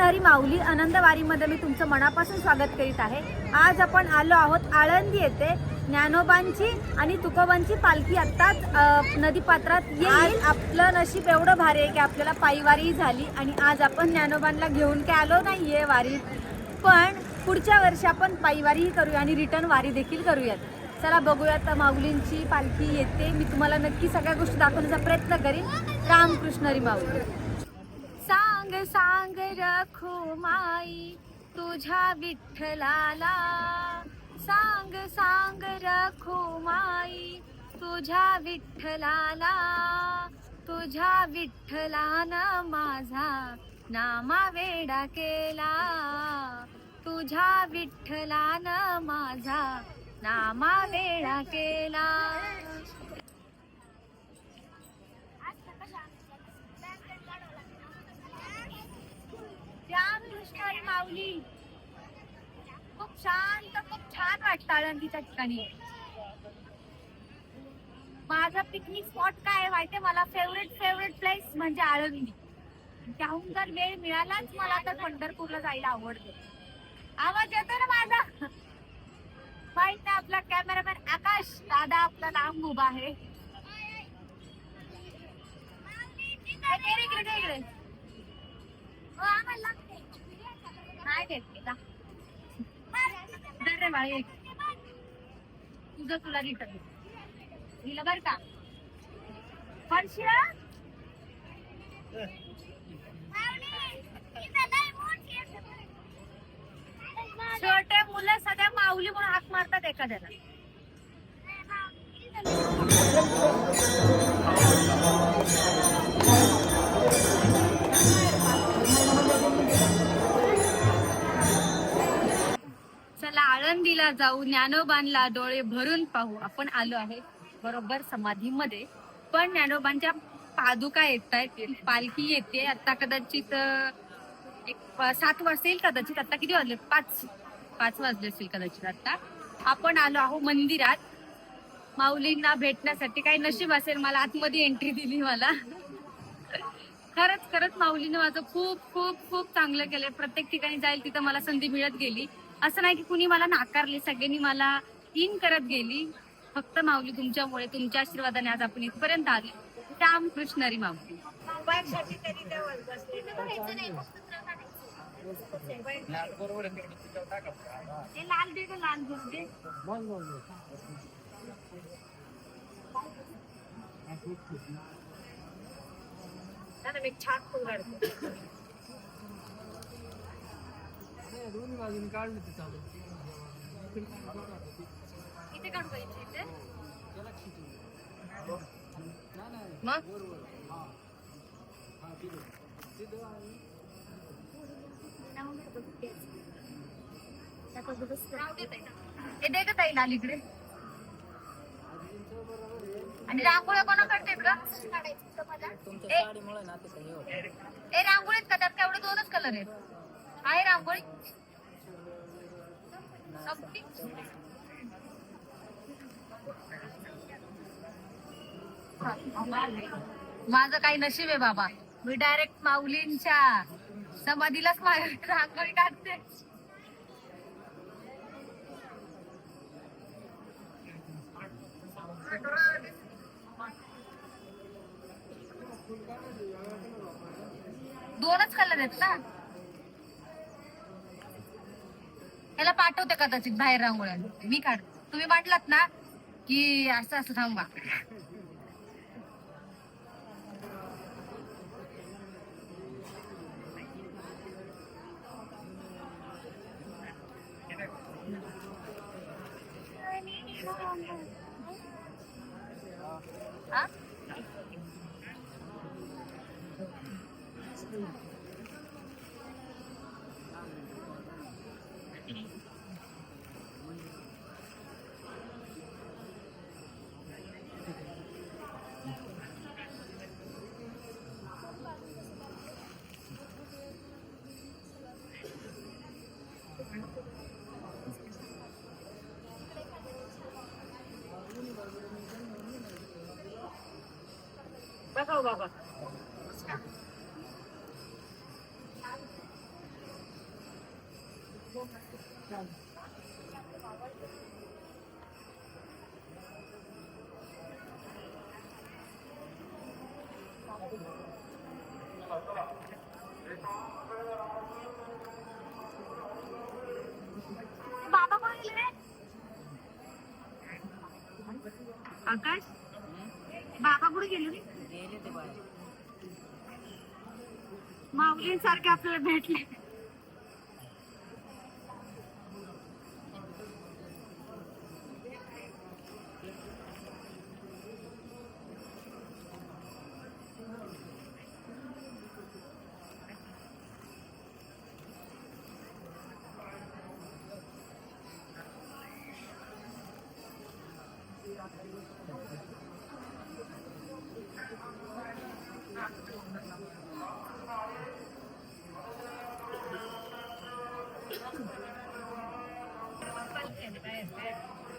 रामकृष्ण हरी माऊली आनंदवारीमध्ये मी तुमचं मनापासून स्वागत करीत आहे. आज आपण आलो आहोत आळंदी येथे. ज्ञानोबांची आणि तुकोबांची पालखी आत्ताच नदीपात्रात येईल. आपलं नशीब एवढं भारी आहे की आपल्याला पायीवारी झाली आणि आज आपण ज्ञानोबांना घेऊन काय आलो नाहीये वारीत. पण पुढच्या वर्षी आपण पायीवारीही करूया आणि रिटर्न वारी देखील करूयात. चला बघूयात माऊलींची पालखी येते. मी तुम्हाला नक्की सगळ्या गोष्टी दाखवण्याचा प्रयत्न करीन. रामकृष्ण हरी माऊली. सांग सांग रखो माई तुझ्या विठ्ठलाला. सांग सांग रखो माई तुझ्या विठ्ठलाला. तुझ्या विठ्ठलानं माझा नामा वेडा केला. तुझ्या विठ्ठलानं माझा नामा वेडा केला रामकृष्ण हरी माऊली खूप शांत खूप छान वाटतं आळंदीच्या ठिकाणी. माझा पिकनिक स्पॉट काय आहे माहितीये? मला फेवरेट फेवरेट प्लेस म्हणजे आळंदी. त्याहून जर वेळ मिळालाच मला तर पंढरपूरला जायला आवडतो. आवाज येतो ना माझा? माहीत ना आपला कॅमेरामॅन आकाश. दादा आपला लांब उभा आहे. इकडे, इकडे. हो, आम्हाला. रे बाळी एक. तुझं तुला रिटर्न दिलं बर का? छोटे मुलं सध्या माऊली म्हणून हाक मारतात एखाद्याला. चला आळंदीला जाऊ ज्ञानोबांना डोळे भरून पाहू. आपण आलो आहे बरोबर समाधीमध्ये. पण ज्ञानोबांच्या पादुका येत आहेत पालखी येते. आता कदाचित एक सात वाजता येईल कदाचित. आता किती वाजले? पाच पाच वाजले असतील कदाचित आता. आपण आलो आहो मंदिरात. माऊलींना भेटण्यासाठी काही नशीब असेल. मला आतमध्ये एंट्री दिली मला. खरंच खरंच माऊलीने माझं खूप खूप खूप चांगलं केलं प्रत्येक ठिकाणी जाईल तिथं मला संधी मिळत गेली. असं नाही की कुणी मला नाकारले सगळ्यांनी मला इन करत गेली. फक्त माऊली तुमच्यामुळे तुमच्या आशीर्वादाने आज आपण इथपर्यंत आले. रामकृष्ण हरी माऊली. लाल दे लाल दे. दादा, मी छान काढते. दोन्ही बाजून काढलं ते चालू. इथे काढू का इथे इथे? मग? हे इकडे आणि रांगोळ्या कोणा काढतात का ए. साडीमुळे ना तसं हे होतं. ए रांगोळीत का? त्यात केवढे दोनच कलर आहेत. आहे रांगोळी माझं काही नशीब आहे बाबा. मी डायरेक्ट माऊलींच्या समाधीलाच मा- रांगोळी काढते दोनच कलर आहेत ना? पाठवते कदाचित बाहेर रांगोळ्या मी काढ तुम्ही म्हटलात ना की असं असं थांबा खाऊ बाबा बाबा कोण गेले आकाश बाबा कुठे गेले रे गेले ते बाहेर माऊलींसारखे आपल्याला भेटले.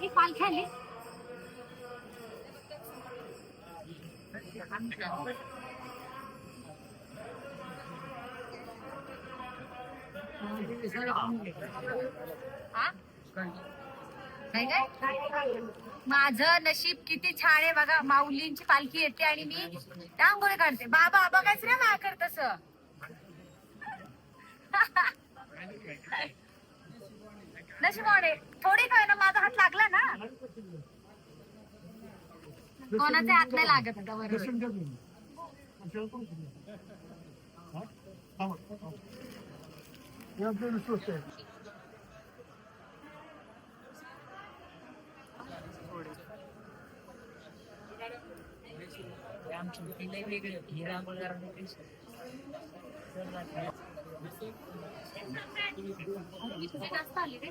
ही पालखी आली हा? नाही काय माझं नशीब किती छान आहे बघा माऊलींची पालखी येते आणि मी रांगोळी काढते बाबा बघायच रे मा कर तस नशिबाने थोडी काय ना माझा हात लागला ना कोणाचे हात नाही लागत आता बरोबर आमची लई वेगळी होती. ही रांगोळी जास्त आली रे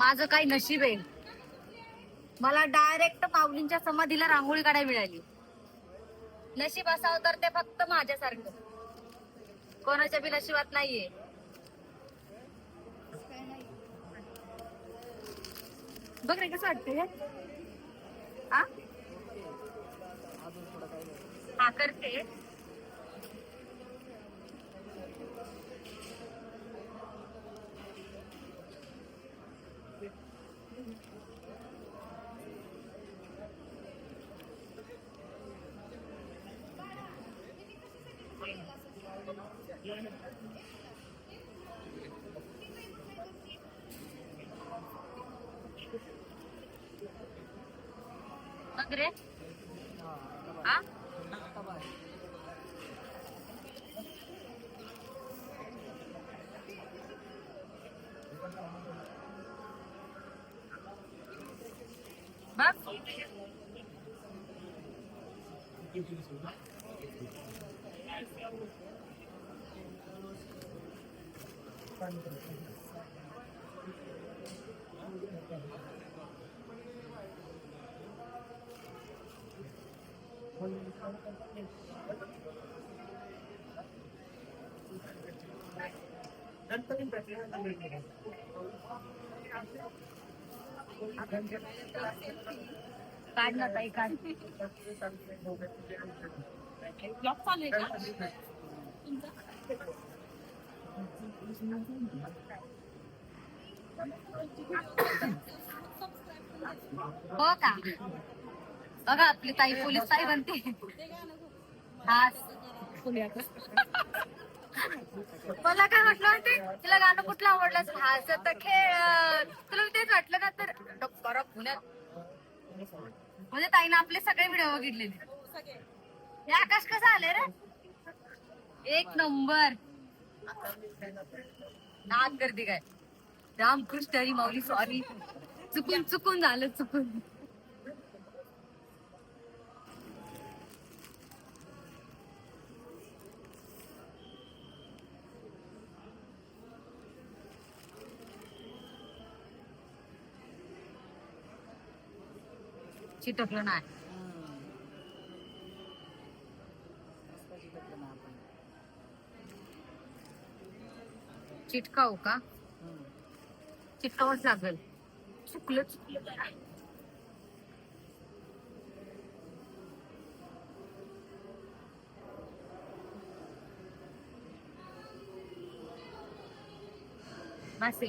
माझं काही नशीब आहे. मला डायरेक्ट माऊलींच्या समाधीला रांगोळी काढायला मिळाली. नशीब असावं तर ते फक्त माझ्यासारखं. कोणाच्या बी नशिबात नाहीये. बघ रे कसं वाटतंय करते. आ? हा करते बघ रे आ बघ काढ ना ताई काढ ब्लॉक चालू आहे का तुमचा हो का? बघा आपली ताई पोलीस ताई बनते. मला काय म्हटलं वाटते तुला गाणं कुठलं आवडलं हसत खेळ तुला तेच वाटलं ना तर डॉक्टर पुण्यात? म्हणजे ताईनं आपले सगळे व्हिडिओ बघितलेले. हे आकाश कसं आले रे? एक नंबर. नाद गर्दी काय? रामकृष्ण हरी माऊली सॉरी चुकून चुकून झालं चुकून. चिटकलं नाही. चिटकाव हो का? चिटकावच लागेल. चुकलं चुकलं बस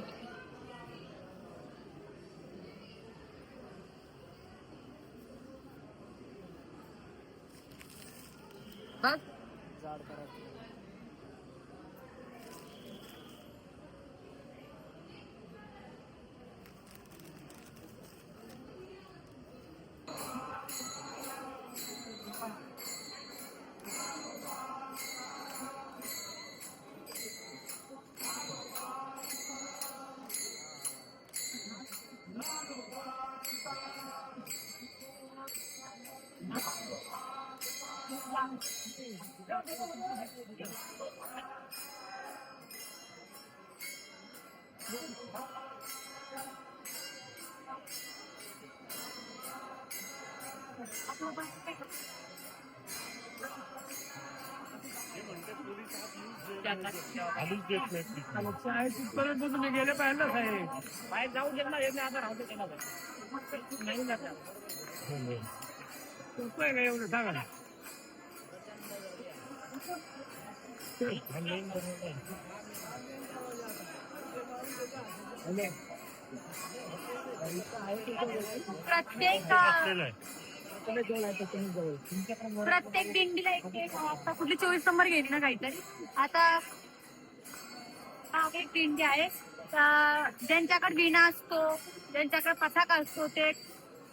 तिथपर्यंत तुम्ही गेले पाहिजे साहेब बाहेर जाऊ देत नाही आता राहतो त्याला नाही जात काय काय एवढं सांगा ना प्रत्येक प्रत्येक दिंडीला एक आता कुठली चोवीस नंबर गेली ना काहीतरी. आता हा एक दिंडी आहे. ज्यांच्याकडे विणा असतो ज्यांच्याकडे पथक असतो ते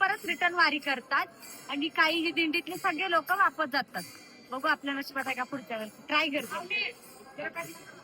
परत रिटर्न वारी करतात. आणि काही दिंडीतले सगळे लोक वापस जातात. बघू आपल्या नशिबात आहे का पुढच्या वेळेस ट्राय करते